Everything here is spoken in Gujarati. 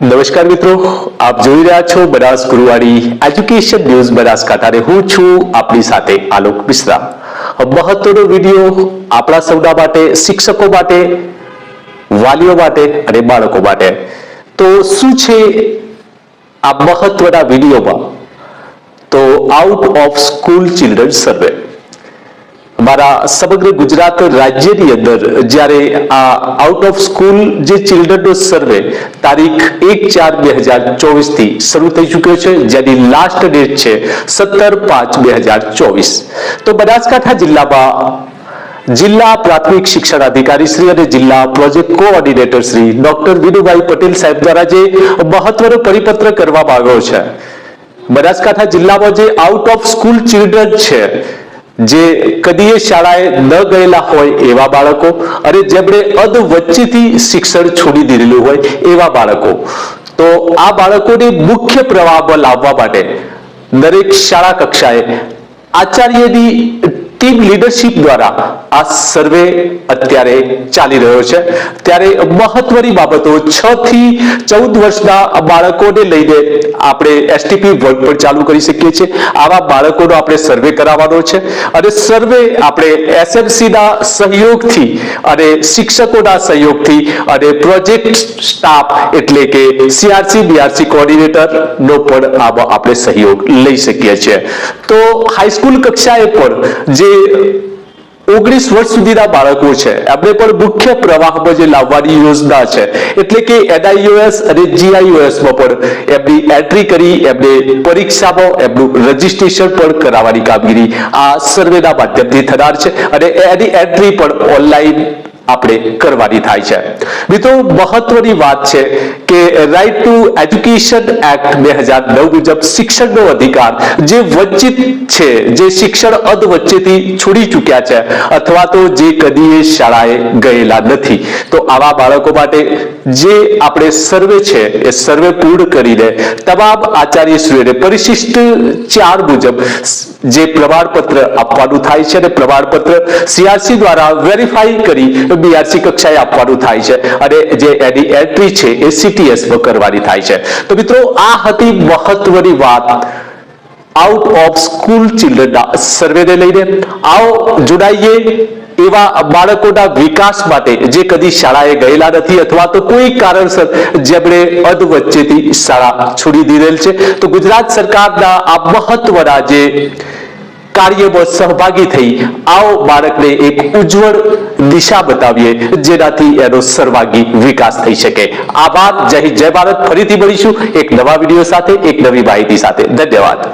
નમસ્કાર મિત્રો, આપ જોઈ રહ્યા છો બનાસ ગુરુવાડી એજ્યુકેશન ન્યૂઝ બનાસકાંઠા કાતારે હું છું આપણી સાથે આલોક મિશ્રા. મહત્વનો વીડિયો આપણા સૌના માટે, શિક્ષકો માટે, વાલીઓ માટે અને બાળકો માટે. તો શું છે આ મહત્વના વિડીયોમાં? તો out of school children survey મારા સમગ્ર ગુજરાત રાજ્યની અંદર જ્યારે આ આઉટ ઓફ સ્કૂલ જે ચિલ્ડ્રનનો સર્વે તારીખ એક ચાર બે હજાર ચોવીસથી શરૂ થઈ ચૂક્યો છે, જેની લાસ્ટ ડેટ છે સત્તર પાંચ બે હજાર ચોવીસ. તો બનાસકાંઠા જિલ્લામાં જિલ્લા પ્રાથમિક શિક્ષણ અધિકારી શ્રી અને જિલ્લા project coordinator Shri doctor Vinubhai Patel સાહેબ દ્વારા જે મહત્વનો પરિપત્ર કરવામાં આવ્યો છે. બનાસકાંઠા જિલ્લામાં જે આઉટ ઓફ સ્કૂલ ચિલ્ડ્રન છે જે કદીએ શાળાએ ન ગયેલા હોય એવા બાળકો અને જેમણે અધ વચ્ચેથી શિક્ષણ છોડી દીધેલું હોય એવા બાળકો. તો આ બાળકોને મુખ્ય પ્રવાહમાં લાવવા માટે દરેક શાળા કક્ષાએ આચાર્યની ટીમ લીડરશિપ દ્વારા આ સર્વે અત્યારે ચાલી રહ્યો છે. ત્યારે મહત્વની બાબતો છ થી ચૌદ વર્ષના બાળકોને લઈને આપણે એસટીપી વર્ગ પણ ચાલુ કરી શકીએ છીએ. આવા બાળકોનો આપણે સર્વે કરાવવાનો છે અને સર્વે આપણે એસએમસીના સહયોગથી અને શિક્ષકોના સહયોગથી અને પ્રોજેક્ટ સ્ટાફ એટલે કે સીઆરસી બીઆરસી કોર્ડિનેટરનો પણ આમાં આપણે સહયોગ લઈ શકીએ છીએ. તો હાઈસ્કૂલ કક્ષાએ પણ જે ઓગણીસ વર્ષ સુધીના બાળકો છે. એમને પણ મુખ્ય પ્રવાહમાં જે લાવવાની યોજના છે, એટલે કે એનઆઈઓએસ અને જીઆઈઓએસમાં પણ એમની એન્ટ્રી કરી, એમને પરીક્ષામાં એમનું રજીસ્ટ્રેશન પણ કરાવવાની કામગીરી આ સર્વેના માધ્યમથી થનાર છે. અને એની એન્ટ્રી પણ ઓનલાઈન આપણે કરવાની થાય છે. મિત્રો, મહત્વની વાત છે કે રાઇટ ટુ એજ્યુકેશન એક્ટ બે હજાર નવ મુજબ શિક્ષણનો અધિકાર જે વંચિત છે, જે શિક્ષણ અધ વચ્ચેથી છોડી ચૂક્યા છે અથવા તો જે કદીએ શાળાએ ગયેલા નથી. તો આવા બાળકો માટે જે આપણે સર્વે છે, એ સર્વે પૂર્ણ કરીને તમામ આચાર્યશ્રીઓને પરિશિષ્ટ ચાર મુજબ જે પ્રમાણપત્ર આપવાનું થાય છે અને પ્રમાણપત્ર સીઆરસી દ્વારા વેરીફાઈ કરી બીઆરસી કક્ષાએ આપવાનું થાય છે અને જે એની એન્ટ્રી છે એ સીટીએસમાં કરવાની થાય છે. તો મિત્રો, આ હતી મહત્વની વાત. આઉટ ઓફ સ્કૂલ ચિલ્ડ્રનના સર્વેને લઈને. આવો, જોડાઈએ. એવા બાળકોના વિકાસ માટે જે કદી શાળાએ ગયેલા નથી અથવા તો કોઈ કારણસર જેમણે અધ વચ્ચેથી શાળા છોડી દીધેલ છે. તો ગુજરાત સરકારના આ મહત્વના જે કાર્યમાં સહભાગી થઈ આવો બાળકને એક ઉજ્જવળ દિશા બતાવીએ, જેનાથી એનો સર્વાંગી વિકાસ થઈ શકે. આભાર, જય જય ભારત. ફરીથી મળીશું એક નવા વીડિયો સાથે, એક નવી માહિતી સાથે. ધન્યવાદ.